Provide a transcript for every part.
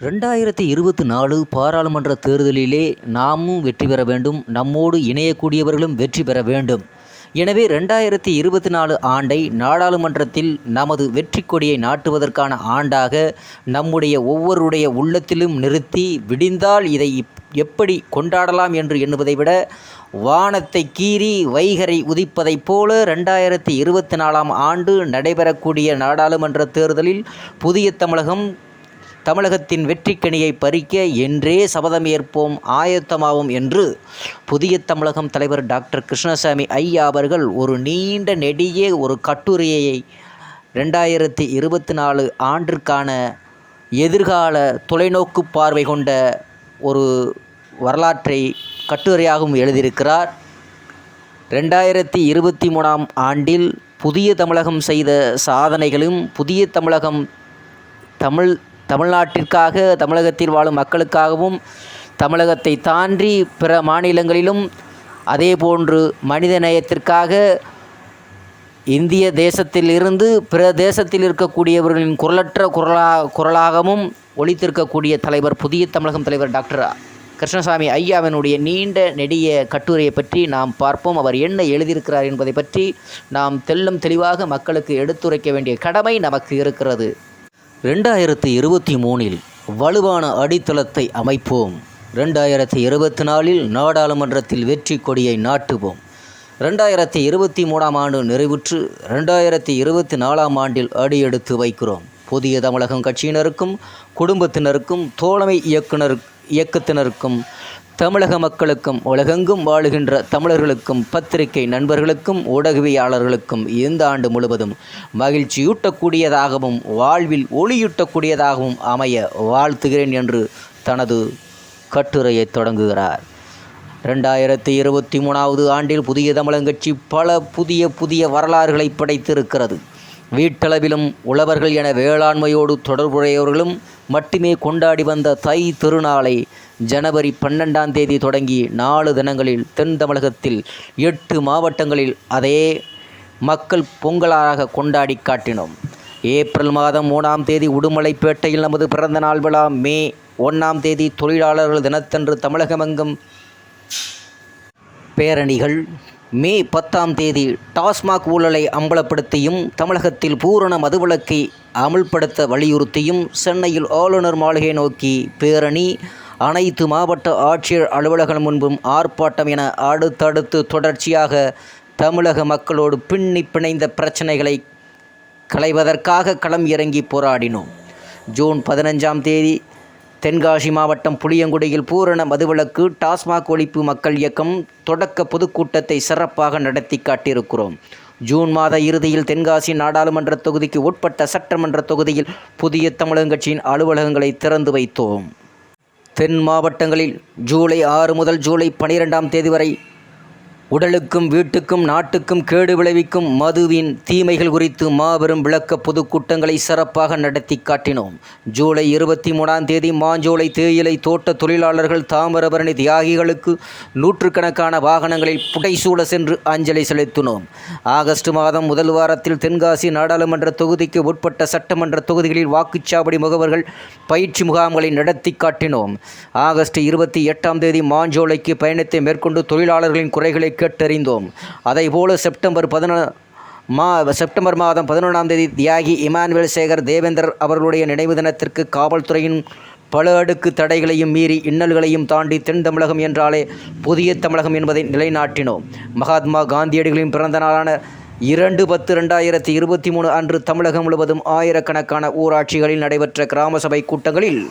ரெண்டாயிரத்தி இருபத்தி நாலு பாராளுமன்ற தேர்தலிலே நாமும் வெற்றி பெற வேண்டும் நம்மோடு இணையக்கூடியவர்களும் வெற்றி பெற வேண்டும். எனவே ரெண்டாயிரத்தி இருபத்தி நாலு ஆண்டை நாடாளுமன்றத்தில் நமது வெற்றி கொடியை நாட்டுவதற்கான ஆண்டாக நம்முடைய ஒவ்வொருடைய உள்ளத்திலும் நிறுத்தி விடிந்தால் இதை எப்படி கொண்டாடலாம் என்று எண்ணுவதை விட வானத்தை கீறி வைகரை உதிப்பதைப் போல ரெண்டாயிரத்தி இருபத்தி நாலாம் ஆண்டு நடைபெறக்கூடிய நாடாளுமன்ற தேர்தலில் புதிய தமிழகம் தமிழகத்தின் வெற்றிக்கனியை பறிக்க என்றே சபதம் ஏற்போம் ஆயத்தமாவோம் என்று புதிய தமிழகம் தலைவர் டாக்டர் கிருஷ்ணசாமி ஐயா அவர்கள் ஒரு நீண்ட நெடிய ஒரு கட்டுரையை ரெண்டாயிரத்தி இருபத்தி நாலு ஆண்டிற்கான எதிர்கால தொலைநோக்கு பார்வை கொண்ட ஒரு வரலாற்றை கட்டுரையாகவும் எழுதியிருக்கிறார். ரெண்டாயிரத்தி இருபத்தி மூணாம் ஆண்டில் புதிய தமிழகம் செய்த சாதனைகளும் புதிய தமிழகம் தமிழ் தமிழ்நாட்டிற்காக தமிழகத்தில் வாழும் மக்களுக்காகவும் தமிழகத்தை தாண்டி பிற மாநிலங்களிலும் அதேபோன்று மனித நேயத்திற்காக இந்திய தேசத்தில் இருந்து பிற தேசத்தில் இருக்கக்கூடியவர்களின் குரலற்ற குரலா குரலாகவும் ஒழித்திருக்கக்கூடிய தலைவர் புதிய தமிழகம் தலைவர் டாக்டர் கிருஷ்ணசாமி ஐயாவினுடைய நீண்ட நெடிய கட்டுரையை பற்றி நாம் பார்ப்போம். அவர் என்ன எழுதியிருக்கிறார் என்பதை பற்றி நாம் தெல்லும் தெளிவாக மக்களுக்கு எடுத்துரைக்க வேண்டிய கடமை நமக்கு இருக்கிறது. ரெண்டாயிரத்தி இருபத்தி மூணில் வலுவான அடித்தளத்தை அமைப்போம். ரெண்டாயிரத்தி இருபத்தி நாலில் நாடாளுமன்றத்தில் வெற்றி கொடியை நாட்டுவோம். ரெண்டாயிரத்தி இருபத்தி மூணாம் ஆண்டு நிறைவுற்று ரெண்டாயிரத்தி இருபத்தி நாலாம் ஆண்டில் அடியெடுத்து வைக்கிறோம். புதிய தமிழகம் கட்சியினருக்கும் குடும்பத்தினருக்கும் தோழமை இயக்குனர் இயக்கத்தினருக்கும் தமிழக மக்களுக்கும் உலகெங்கும் வாழுகின்ற தமிழர்களுக்கும் பத்திரிகை நண்பர்களுக்கும் ஊடகவியாளர்களுக்கும் இந்த ஆண்டு முழுவதும் மகிழ்ச்சியூட்டக்கூடியதாகவும் வாழ்வில் ஒளியூட்டக்கூடியதாகவும் அமைய வாழ்த்துகிறேன் என்று தனது கட்டுரையை தொடங்குகிறார். ரெண்டாயிரத்தி இருபத்தி மூணாவது ஆண்டில் புதிய தமிழங்கட்சி பல புதிய புதிய வரலாறுகளை படைத்திருக்கிறது. வீட்டளவிலும் உழவர்கள் என வேளாண்மையோடு தொடர்புடையவர்களும் மட்டுமே கொண்டாடி வந்த தை திருநாளை ஜனவரி பன்னெண்டாம் தேதி தொடங்கி நாலு தினங்களில் தென் தமிழகத்தில் எட்டு மாவட்டங்களில் அதே மக்கள் பொங்கலாக கொண்டாடி காட்டினோம். ஏப்ரல் மாதம் மூணாம் தேதி உடுமலைப்பேட்டையில் நமது பிறந்த நாள் விழா மே ஒன்றாம் தேதி தொழிலாளர்கள் தினத்தன்று தமிழகமெங்கும் பேரணிகள் மே பத்தாம் தேதி டாஸ்மாக் ஊழலை அம்பலப்படுத்தியும் தமிழகத்தில் பூரண மதுவிலக்கை அமுல்படுத்த வலியுறுத்தியும் சென்னையில் ஆளுநர் மாளிகை நோக்கி பேரணி அனைத்து மாவட்ட ஆட்சியர் அலுவலகம் முன்பும் ஆர்ப்பாட்டம் என அடுத்தடுத்து தொடர்ச்சியாக தமிழக மக்களோடு பின்னி பிணைந்த பிரச்சனைகளை களைவதற்காக களம் இறங்கி போராடினோம். ஜூன் பதினஞ்சாம் தேதி தென்காசி மாவட்டம் புளியங்குடியில் பூரண மதுவிலக்கு டாஸ்மாக் ஒழிப்பு மக்கள் இயக்கம் தொடக்க பொதுக்கூட்டத்தை சிறப்பாக நடத்தி காட்டியிருக்கிறோம். ஜூன் மாத இறுதியில் தென்காசி நாடாளுமன்ற தொகுதிக்கு உட்பட்ட சட்டமன்ற தொகுதியில் புதிய தமிழகட்சியின் அலுவலகங்களை திறந்து வைத்தோம். தென் மாவட்டங்களில் ஜூலை ஆறு முதல் ஜூலை பனிரெண்டாம் தேதி வரை உடலுக்கும் வீட்டுக்கும் நாட்டுக்கும் கேடு விளைவிக்கும் மதுவின் தீமைகள் குறித்து மாபெரும் விளக்க பொதுக்கூட்டங்களை சிறப்பாக நடத்தி காட்டினோம். ஜூலை இருபத்தி மூணாம் தேதி மாஞ்சோலை தேயிலை தோட்ட தொழிலாளர்கள் தாமிரபரணி தியாகிகளுக்கு நூற்றுக்கணக்கான வாகனங்களில் புடைசூழ சென்று அஞ்சலி செலுத்தினோம். ஆகஸ்ட் மாதம் முதல் வாரத்தில் தென்காசி நாடாளுமன்ற தொகுதிக்கு உட்பட்ட சட்டமன்ற தொகுதிகளில் வாக்குச்சாவடி முகவர்கள் பயிற்சி முகாம்களை நடத்தி காட்டினோம். ஆகஸ்ட் இருபத்தி எட்டாம் தேதி மாஞ்சோலைக்கு பயணத்தை மேற்கொண்டு தொழிலாளர்களின் குறைகளை கேட்டறிந்தோம். அதைபோல செப்டம்பர் பதினொ மா செப்டம்பர் மாதம் பதினொன்றாம் தேதி தியாகி இமானுவேல் சேகர் தேவேந்தர் அவர்களுடைய நினைவு தினத்திற்கு காவல்துறையின் பல அடுக்கு தடைகளையும் மீறி இன்னல்களையும் தாண்டி தென் தமிழகம் என்றாலே புதிய தமிழகம் என்பதை நிலைநாட்டினோம். மகாத்மா காந்தியடிகளின் பிறந்த நாளான இரண்டு பத்து ரெண்டாயிரத்தி இருபத்தி மூணு அன்று தமிழகம் முழுவதும் ஆயிரக்கணக்கான ஊராட்சிகளில் நடைபெற்ற கிராம சபை கூட்டங்களில்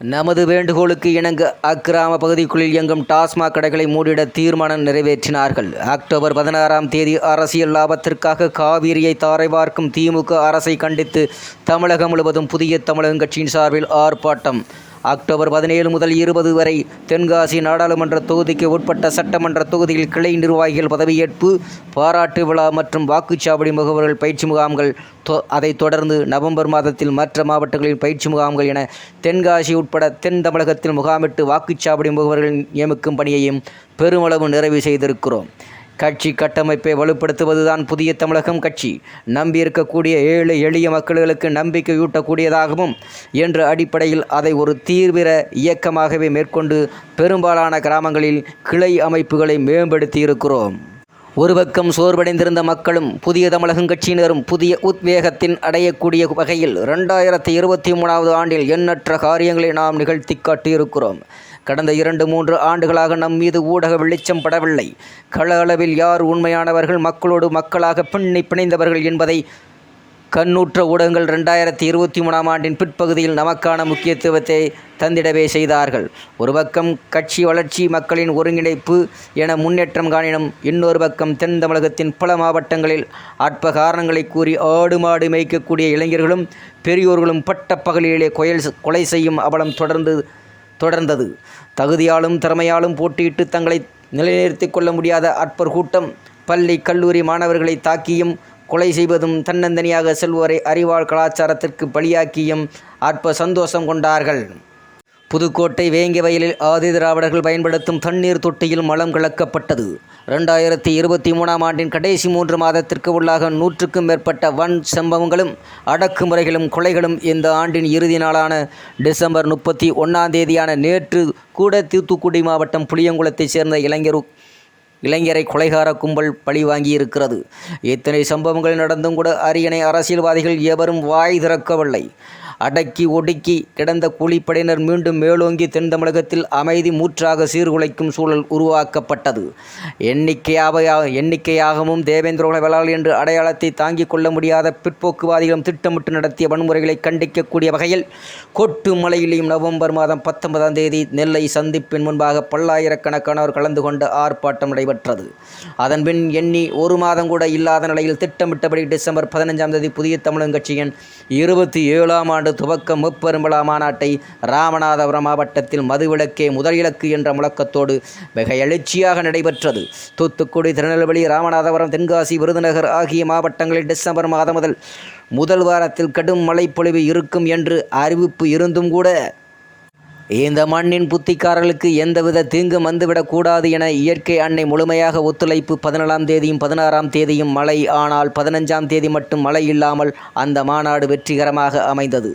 நமது வேண்டுகோளுக்கு இணங்க அக்கிராம பகுதிக்குள் இயங்கும் டாஸ்மாக் கடைகளை மூடிட தீர்மானம் நிறைவேற்றினார்கள். அக்டோபர் பதினாறாம் தேதி அரசியல் லாபத்திற்காக காவிரியை தாரை பார்க்கும் திமுக அரசை கண்டித்து தமிழகம் முழுவதும் புதிய தமிழகம் கட்சியின் சார்பில் ஆர்ப்பாட்டம். அக்டோபர் பதினேழு முதல் இருபது வரை தென்காசி நாடாளுமன்ற தொகுதிக்கு உட்பட்ட சட்டமன்ற தொகுதியில் கிளை நிர்வாகிகள் பதவியேற்பு பாராட்டு விழா மற்றும் வாக்குச்சாவடி முகவர்கள் பயிற்சி முகாம்கள் தொ- அதைத் தொடர்ந்து நவம்பர் மாதத்தில் மற்ற மாவட்டங்களில் பயிற்சி முகாம்கள் என தென்காசி உட்பட தென் தமிழகத்தில் முகாமிட்டு வாக்குச்சாவடி முகவர்கள் நியமிக்கும் பணியையும் பெருமளவு நிறைவு செய்திருக்கிறோம். கட்சி கட்டமைப்பை வலுப்படுத்துவதுதான் புதிய தமிழகம் கட்சி. நம்பியிருக்கக்கூடிய ஏழு எளிய மக்களுக்கு நம்பிக்கையூட்டக்கூடியதாகவும் என்ற அடிப்படையில் அதை ஒரு தீவிர இயக்கமாகவே மேற்கொண்டு பெரும்பாலான கிராமங்களில் கிளை அமைப்புகளை மேம்படுத்தி இருக்கிறோம் ஒரு பக்கம் சோர்வடைந்திருந்த மக்களும் புதிய தமிழகம் கட்சியினரும் புதிய உத்வேகத்தின் அடையக்கூடிய வகையில் ரெண்டாயிரத்தி இருபத்தி மூணாவது ஆண்டில் எண்ணற்ற காரியங்களை நாம் நிகழ்த்தி காட்டியிருக்கிறோம். கடந்த இரண்டு மூன்று ஆண்டுகளாக நம் மீது ஊடக வெளிச்சம் படவில்லை. கள அளவில் யார் உண்மையானவர்கள் மக்களோடு மக்களாக பின்னி பிணைந்தவர்கள் என்பதை கண்ணூற்ற ஊடகங்கள் ரெண்டாயிரத்தி இருபத்தி மூணாம் ஆண்டின் பிற்பகுதியில் நமக்கான முக்கியத்துவத்தை தந்திடவே செய்தார்கள். ஒரு பக்கம் கட்சி வளர்ச்சி மக்களின் ஒருங்கிணைப்பு என முன்னேற்றம் காணினும் இன்னொரு பக்கம் தென் தமிழகத்தின் பல மாவட்டங்களில் அற்ப காரணங்களை கூறி ஆடு மாடு மேய்க்கக்கூடிய இளைஞர்களும் பெரியோர்களும் பட்ட பகலிலே கொயல் கொலை செய்யும் அவலம் தொடர்ந்து தொடர்ந்தது. தகுதியாலும் திறமையாலும் போட்டியிட்டு தங்களை நிலைநிறுத்திக் கொள்ள முடியாத அற்பர் கூட்டம் பள்ளி கல்லூரி மாணவர்களை தாக்கியும் கொலை செய்வதும் தன்னந்தனியாக செல்வோரை அறிவாள் கலாச்சாரத்திற்கு பலியாக்கியும் அற்ப சந்தோஷம் கொண்டார்கள். புதுக்கோட்டை வேங்கை வயலில் ஆதி திராவிடர்கள் பயன்படுத்தும் தண்ணீர் தொட்டியில் மலம் கலக்கப்பட்டது. ரெண்டாயிரத்தி இருபத்தி மூணாம் ஆண்டின் கடைசி மூன்று மாதத்திற்கு உள்ளாக நூற்றுக்கும் மேற்பட்ட வன் சம்பவங்களும் அடக்குமுறைகளும் கொலைகளும் இந்த ஆண்டின் இறுதி நாளான டிசம்பர் முப்பத்தி ஒன்றாம் தேதியான நேற்று கூட தூத்துக்குடி மாவட்டம் புளியங்குளத்தைச் சேர்ந்த இளைஞர் இளைஞரை கொலைகார கும்பல் பழிவாங்கியிருக்கிறது. இத்தனை சம்பவங்கள் நடந்தும் கூட அரியணை அரசியல்வாதிகள் எவரும் வாய் திறக்கவில்லை. அடக்கி ஒடுக்கி கிடந்த கூலிப்படையினர் மீண்டும் மேலோங்கி தென் தமிழகத்தில் அமைதி மூற்றாக சீர்குலைக்கும் சூழல் உருவாக்கப்பட்டது. எண்ணிக்கையாக எண்ணிக்கையாகவும் தேவேந்திரோட வேளாள் என்று அடையாளத்தை தாங்கிக் கொள்ள முடியாத பிற்போக்குவாதிகளும் திட்டமிட்டு நடத்திய வன்முறைகளை கண்டிக்கக்கூடிய வகையில் கொட்டு மலையிலேயும் நவம்பர் மாதம் பத்தொன்பதாம் தேதி நெல்லை சந்திப்பின் முன்பாக பல்லாயிரக்கணக்கானோர் கலந்து கொண்ட ஆர்ப்பாட்டம் நடைபெற்றது. அதன்பின் எண்ணி ஒரு மாதம் கூட இல்லாத நிலையில் திட்டமிட்டபடி டிசம்பர் பதினஞ்சாம் தேதி புதிய தமிழன் கட்சியின் இருபத்தி ஏழாம் ஆண்டு துவக்க முப்பெரும்பலா மாநாட்டை ராமநாதபுரம் மாவட்டத்தில் மதுவிலக்கே முதல் இலக்கு என்ற முழக்கத்தோடு மிக எழுச்சியாக நடைபெற்றது. தூத்துக்குடி திருநெல்வேலி ராமநாதபுரம் தென்காசி விருதுநகர் ஆகிய மாவட்டங்களில் டிசம்பர் மாதம் முதல் முதல் வாரத்தில் கடும் மழைப்பொழிவு இருக்கும் என்று அறிவிப்பு இருந்தும் கூட இந்த மண்ணின் புத்திக்காரர்களுக்கு எந்தவித தீங்கும் வந்துவிடக்கூடாது என இயற்கை அன்னை முழுமையாக ஒத்துழைப்பு பதினேழாம் தேதியும் பதினாறாம் தேதியும் மழை. ஆனால் பதினஞ்சாம் தேதி மட்டும் மழை இல்லாமல் அந்த மாநாடு வெற்றிகரமாக அமைந்தது.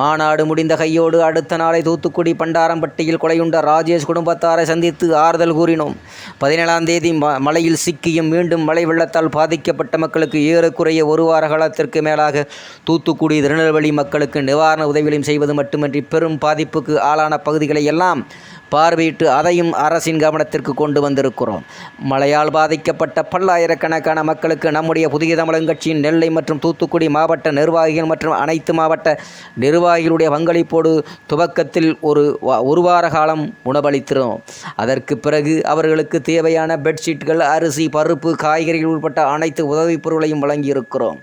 மாநாடு முடிந்த கையோடு அடுத்த நாளை தூத்துக்குடி பண்டாரம்பட்டியில் கொலையுண்ட ராஜேஷ் குடும்பத்தாரை சந்தித்து ஆறுதல் கூறினோம். பதினேழாம் தேதி ம மழையில் சிக்கியும் மீண்டும் மழை வெள்ளத்தால் பாதிக்கப்பட்ட மக்களுக்கு ஏறக்குறைய ஒரு வார காலத்திற்கு மேலாக தூத்துக்குடி திருநெல்வேலி மக்களுக்கு நிவாரண உதவிகளையும் செய்வது மட்டுமின்றி பெரும் பாதிப்புக்கு ஆளான பகுதிகளை எல்லாம் பார்வையிட்டு அதையும் அரசின் கவனத்திற்கு கொண்டு வந்திருக்கிறோம். மழையால் பாதிக்கப்பட்ட பல்லாயிரக்கணக்கான மக்களுக்கு நம்முடைய புதிய தமிழகம் கட்சியின் நெல்லை மற்றும் தூத்துக்குடி மாவட்ட நிர்வாகிகள் மற்றும் அனைத்து மாவட்ட நிர்வாகிகளுடைய பங்களிப்போடு துவக்கத்தில் ஒரு வா- ஒரு வார காலம் உணவளிக்கிறோம் அதற்கு பிறகு அவர்களுக்கு தேவையான பெட்ஷீட்கள் அரிசி பருப்பு காய்கறிகள் உட்பட்ட அனைத்து உதவிப் பொருளையும் வழங்கியிருக்கிறோம்.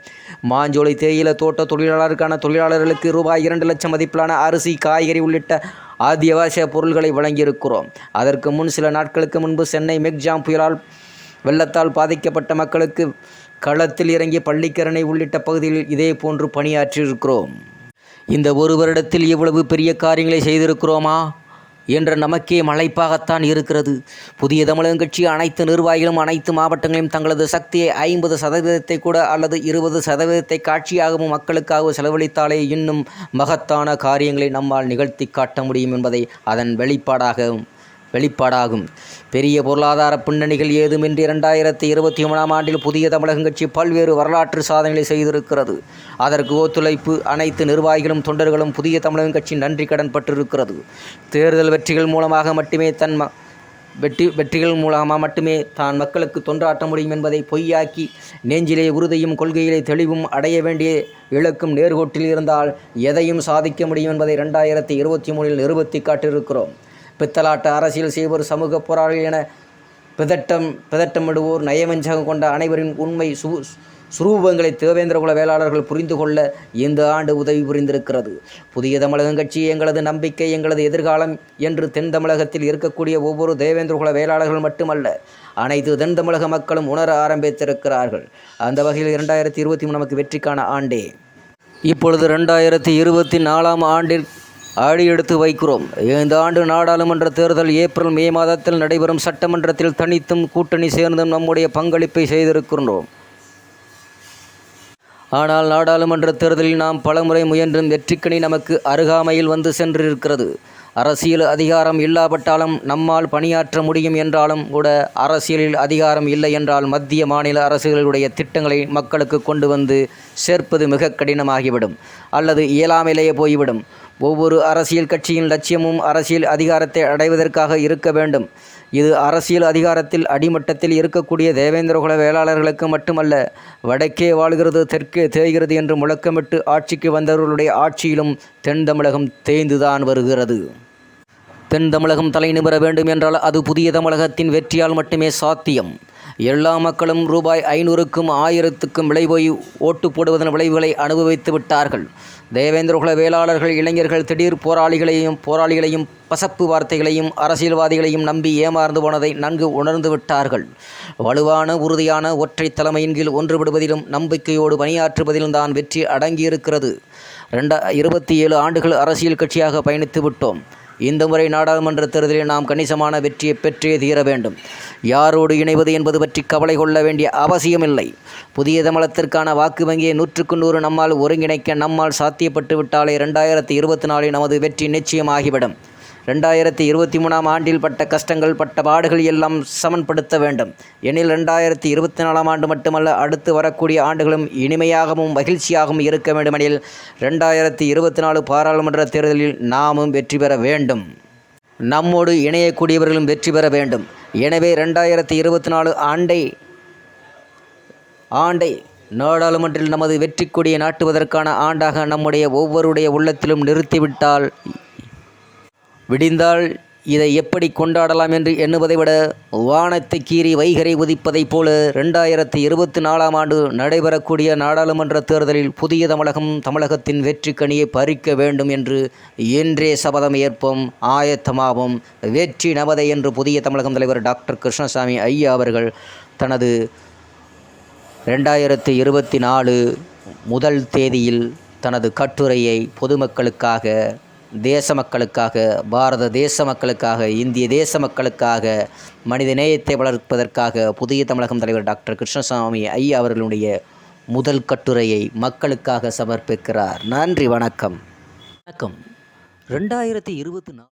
மாஞ்சோலை தேயிலை தோட்ட தொழிலாளருக்கான தொழிலாளர்களுக்கு ரூபாய் இரண்டு லட்சம் மதிப்பிலான அரிசி காய்கறி உள்ளிட்ட அத்தியாவசிய பொருள்களை வழங்கியிருக்கிறோம். அதற்கு முன் சில நாட்களுக்கு முன்பு சென்னை மெக்ஜாம் புயலால் வெள்ளத்தால் பாதிக்கப்பட்ட மக்களுக்கு களத்தில் இறங்கி பள்ளிக்கரணை உள்ளிட்ட பகுதிகளில் இதே போன்று பணியாற்றியிருக்கிறோம். இந்த ஒரு வருடத்தில் இவ்வளவு பெரிய காரியங்களை செய்திருக்கிறோமா? என்ற நமக்கே மலைப்பாகத்தான் இருக்கிறது. புதிய தமிழகம் கட்சி அனைத்து நிர்வாகிகளும் அனைத்து மாவட்டங்களையும் தங்களது சக்தியை ஐம்பது சதவீதத்தை கூட அல்லது இருபது சதவீதத்தை காட்சியாகவும் மக்களுக்காக செலவழித்தாலே இன்னும் மகத்தான காரியங்களை நம்மால் நிகழ்த்தி காட்ட முடியும் என்பதை அதன் வெளிப்பாடாக வெளிப்பாடாகும். பெரிய பொருளாதார பின்னணிகள் ஏதுமின்றி இரண்டாயிரத்தி இருபத்தி மூணாம் ஆண்டில் புதிய தமிழகம் கட்சி பல்வேறு வரலாற்று சாதனைகளை செய்திருக்கிறது. அதற்கு ஒத்துழைப்பு அனைத்து நிர்வாகிகளும் தொண்டர்களும் புதிய தமிழகம் கட்சி நன்றி கடன் பட்டிருக்கிறது. தேர்தல் வெற்றிகள் மூலமாக மட்டுமே தன் ம- வெற்றி வெற்றிகள் மூலமாக மட்டுமே தான் மக்களுக்கு தொண்டாற்ற முடியும் என்பதை பொய்யாக்கி நெஞ்சிலே உறுதியும் கொள்கையிலே தெளிவும் அடைய வேண்டிய இழக்கும் நேர்கோட்டில் இருந்தால் எதையும் சாதிக்க முடியும் என்பதை ரெண்டாயிரத்தி இருபத்தி மூணில் நிறுவத்தி காட்டியிருக்கிறோம். பித்தலாட்ட அரசியல் செய்வோர் சமூக போராளிகள் என பிதட்டம் பிதட்டமிடுவோர் நயவஞ்சகம் கொண்ட அனைவரின் உண்மை சு சுரூபங்களை தேவேந்திரகுல வேளாளர்கள் புரிந்து கொள்ள இந்த ஆண்டு உதவி புரிந்திருக்கிறது. புதிய தமிழகம் கட்சி எங்களது நம்பிக்கை எங்களது எதிர்காலம் என்று தென் தமிழகத்தில் இருக்கக்கூடிய ஒவ்வொரு தேவேந்திரகுல வேளாளர்கள் மட்டுமல்ல அனைத்து தென் தமிழக மக்களும் உணர ஆரம்பித்திருக்கிறார்கள். அந்த வகையில் இரண்டாயிரத்தி இருபத்தி மூணு நமக்கு வெற்றிக்கான ஆண்டே. இப்பொழுது ரெண்டாயிரத்தி இருபத்தி நாலாம் ஆண்டில் அடி எடுத்து வைக்கிறோம். இந்த ஆண்டு நாடாளுமன்ற தேர்தல் ஏப்ரல் மே மாதத்தில் நடைபெறும் சட்டமன்றத்தில் தனித்தும் கூட்டணி சேர்ந்தும் நம்முடைய பங்களிப்பை செய்திருக்கின்றோம். ஆனால் நாடாளுமன்ற தேர்தலில் நாம் பலமுறை முயன்றும் வெற்றிக்கணி நமக்கு அருகாமையில் வந்து சென்றிருக்கிறது. அரசியல் அதிகாரம் இல்லாவிட்டாலும் நம்மால் பணியாற்ற முடியும் என்றாலும் கூட அரசியலில் அதிகாரம் இல்லை என்றால் மத்திய மாநில அரசுகளுடைய திட்டங்களை மக்களுக்கு கொண்டு வந்து சேர்ப்பது மிக கடினமாகிவிடும். அல்லது இயலாமலேயே போய்விடும். ஒவ்வொரு அரசியல் கட்சியின் லட்சியமும் அரசியல் அதிகாரத்தை அடைவதற்காக இருக்க வேண்டும். இது அரசியல் அதிகாரத்தில் அடிமட்டத்தில் இருக்கக்கூடிய தேவேந்திரகுல வேளாளர்களுக்கு மட்டுமல்ல வடக்கே வாழ்கிறது தெற்கே தேய்கிறது என்று முழக்கமிட்டு ஆட்சிக்கு வந்தவர்களுடைய ஆட்சியிலும் தென் தமிழகம் தேய்ந்துதான் வருகிறது. தென் தமிழகம் தலை நிமிர வேண்டும் என்றால் அது புதிய தமிழகத்தின் வெற்றியால் மட்டுமே சாத்தியம். எல்லா மக்களும் ரூபாய் ஐநூறுக்கும் ஆயிரத்துக்கும் விலை போய் ஓட்டு போடுவதன் விளைவுகளை அனுபவித்து விட்டார்கள். தேவேந்திரகுல வேளாளர்கள் இளைஞர்கள் திடீர் போராளிகளையும் போராளிகளையும் பசப்பு வார்த்தைகளையும் அரசியல்வாதிகளையும் நம்பி ஏமாந்து போனதை நன்கு உணர்ந்து விட்டார்கள். வலுவான உறுதியான ஒற்றை தலைமையின் கீழ் ஒன்றுபடுவதிலும் நம்பிக்கையோடு பணியாற்றுவதிலும் தான் வெற்றி அடங்கியிருக்கிறது. ரெண்டா இருபத்தி ஏழு ஆண்டுகள் அரசியல் கட்சியாக பயணித்து விட்டோம். இந்த முறை நாடாளுமன்ற தேர்தலில் நாம் கணிசமான வெற்றியை பெற்றே தீர வேண்டும். யாரோடு இணைவது என்பது பற்றி கவலை கொள்ள வேண்டிய அவசியமில்லை. புதிய தமிழத்திற்கான வாக்கு வங்கியை நூற்றுக்கு நூறு நம்மால் ஒருங்கிணைக்க நம்மால் சாத்தியப்பட்டு விட்டாலே ரெண்டாயிரத்தி இருபத்தி நாலில் நமது வெற்றி நிச்சயமாகிவிடும். ரெண்டாயிரத்தி இருபத்தி மூணாம் ஆண்டில் பட்ட கஷ்டங்கள் பட்ட பாடுகள் எல்லாம் சமன்படுத்த வேண்டும். எனில் ரெண்டாயிரத்தி இருபத்தி நாலாம் ஆண்டு மட்டுமல்ல அடுத்து வரக்கூடிய ஆண்டுகளும் இனிமையாகவும் மகிழ்ச்சியாகவும் இருக்க வேண்டுமெனில் ரெண்டாயிரத்தி இருபத்தி நாலு பாராளுமன்ற தேர்தலில் நாமும் வெற்றி பெற வேண்டும். நம்மோடு இணையக்கூடியவர்களும் வெற்றி பெற வேண்டும். எனவே ரெண்டாயிரத்தி இருபத்தி நாலு ஆண்டை ஆண்டை நாடாளுமன்றில் நமது வெற்றி கொடியை நாட்டுவதற்கான ஆண்டாக நம்முடைய ஒவ்வொருடைய உள்ளத்திலும் நிறுத்திவிட்டால் விடிந்தால் இதை எப்படி கொண்டாடலாம் என்று எண்ணுவதை விட வானத்தை கீறி வைகரை உதிப்பதைப் போல ரெண்டாயிரத்தி இருபத்தி நாலாம் ஆண்டு நடைபெறக்கூடிய நாடாளுமன்ற தேர்தலில் புதிய தமிழகம் தமிழகத்தின் வெற்றி கனியை பறிக்க வேண்டும் என்று இன்றே சபதம் ஏற்போம். ஆயத்தமாவோம். வெற்றி நமதை என்று புதிய தமிழகம் தலைவர் டாக்டர் கிருஷ்ணசாமி ஐயா அவர்கள் தனது ரெண்டாயிரத்தி இருபத்தி நாலு முதல் தேதியில் தனது கட்டுரையை பொதுமக்களுக்காக தேச மக்களுக்காக பாரத தேச மக்களுக்காக இந்திய தேச மக்களுக்காக மனித நேயத்தை வளர்ப்பதற்காக புதிய தமிழகம் தலைவர் டாக்டர் கிருஷ்ணசாமி ஐயா அவர்களுடைய முதல் கட்டுரையை மக்களுக்காக சமர்ப்பிக்கிறார். நன்றி வணக்கம். வணக்கம். ரெண்டாயிரத்தி இருபத்தி நாலு